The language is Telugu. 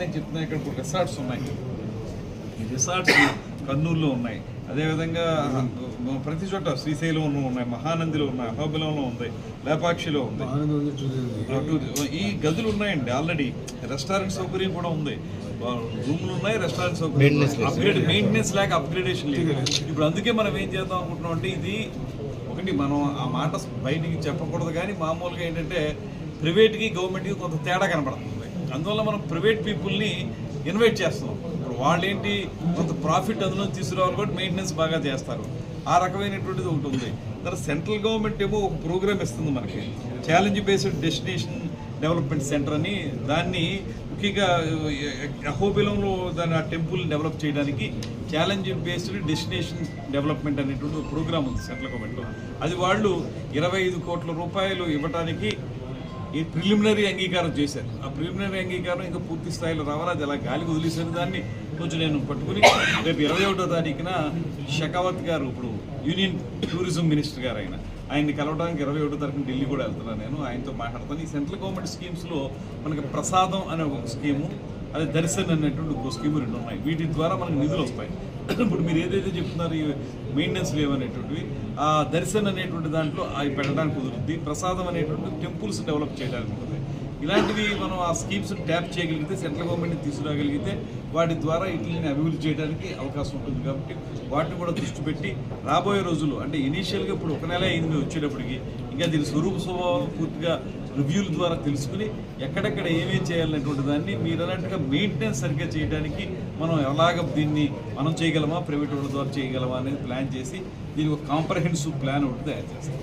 ఉన్నాయని చెప్తున్నాయి ఇక్కడ ఇప్పుడు రిసార్ట్స్ ఉన్నాయి. ఈ రిసార్ట్స్ కర్నూలులో ఉన్నాయి. అదేవిధంగా ప్రతి చోట శ్రీశైలంలో ఉన్నాయి మహానందిలో ఉన్నాయి అహోబిలంలో ఉంది లేపాక్షిలో ఉంది ఈ గదులు ఉన్నాయండి ఆల్రెడీ. రెస్టారెంట్ సౌకర్యం కూడా ఉంది. రూమ్లు ఉన్నాయి రెస్టారెంట్ సౌకర్యం అప్గ్రేడ్ మెయింటెనెన్స్ లేక అప్గ్రేడేషన్ లేదు. ఇప్పుడు అందుకే మనం ఏం చేద్దాం అనుకుంటున్నాం అంటే ఇది ఒకటి మనం ఆ మాట బయటికి చెప్పకూడదు కానీ మామూలుగా ఏంటంటే ప్రైవేట్కి గవర్నమెంట్కి కొంత తేడా కనబడుతుంది అందువల్ల మనం ప్రైవేట్ పీపుల్ని ఇన్వైట్ చేస్తున్నాం. ఇప్పుడు వాళ్ళు ఏంటి కొంత ప్రాఫిట్ అందులో తీసుకురావాలి కూడా మెయింటెనెన్స్ బాగా చేస్తారు. ఆ రకమైనటువంటిది ఒకటి ఉంది. తర్వాత సెంట్రల్ గవర్నమెంట్ ఏమో ఒక ప్రోగ్రామ్ ఇస్తుంది మనకి. Challenge based destination development centre అని. దాన్ని ముఖ్యంగా అహోబిలంలో దాని ఆ టెంపుల్ డెవలప్ చేయడానికి ఛాలెంజ్ బేస్డ్ డెస్టినేషన్ డెవలప్మెంట్ అనేటువంటి ప్రోగ్రామ్ ఉంది సెంట్రల్ గవర్నమెంట్లో. అది వాళ్ళు ఇరవై ఐదు కోట్ల రూపాయలు ఇవ్వడానికి ఈ ప్రిలిమినరీ అంగీకారం చేశారు. ఆ ప్రిలిమినరీ అంగీకారం ఇంకా పూర్తి స్థాయిలో రావాలి అది అలా గాలికి వదిలేసారు దాన్ని కొంచెం నేను పట్టుకుని రేపు ఇరవై ఒకటో తారీఖున షకావత్ గారు ఇప్పుడు యూనియన్ టూరిజం మినిస్టర్ గారు ఆయన ఆయన్ని కలవడానికి ఇరవై ఒకటో తారీఖున ఢిల్లీ కూడా వెళ్తున్నాను నేను. ఆయనతో మాట్లాడతాను. ఈ సెంట్రల్ గవర్నమెంట్ స్కీమ్స్లో మనకి ప్రసాదం అనే ఒక స్కీము అదే దర్శన్ అనేటువంటి ఒక స్కీము రెండు ఉన్నాయి. వీటి ద్వారా మనకు నిధులు వస్తాయి. ఇప్పుడు మీరు ఏదైతే చెప్తున్నారు ఈ మెయింటెనెన్స్ లేవ్ అనేటువంటివి ఆ దర్శన్ అనేటువంటి దాంట్లో అవి పెట్టడానికి కుదురుద్ది ప్రసాదం అనేటువంటి టెంపుల్స్ డెవలప్ చేయడానికి ఉంటుంది ఇలాంటివి మనం ఆ స్కీమ్స్ ట్యాప్ చేయగలిగితే సెంట్రల్ గవర్నమెంట్ తీసుకురాగలిగితే వాటి ద్వారా వీటిని అభివృద్ధి చేయడానికి అవకాశం ఉంటుంది కాబట్టి వాటిని కూడా దృష్టి పెట్టి రాబోయే రోజులు అంటే ఇనీషియల్గా ఇప్పుడు ఒక నెల అయింది వచ్చేటప్పటికి ఇంకా దీని స్వరూప స్వభావం పూర్తిగా రివ్యూల ద్వారా తెలుసుకుని ఎక్కడెక్కడ ఏమేమి చేయాలనేటువంటి దాన్ని మీరు అన్నట్టుగా మెయింటెనెన్స్ సరిగ్గా చేయడానికి మనం ఎలాగ దీన్ని మనం చేయగలమా ప్రైవేట్ వాళ్ళ ద్వారా చేయగలమా అనేది ప్లాన్ చేసి దీనికి ఒక కాంప్రహెన్సివ్ ప్లాన్ ఒకటి తయారు చేస్తాం.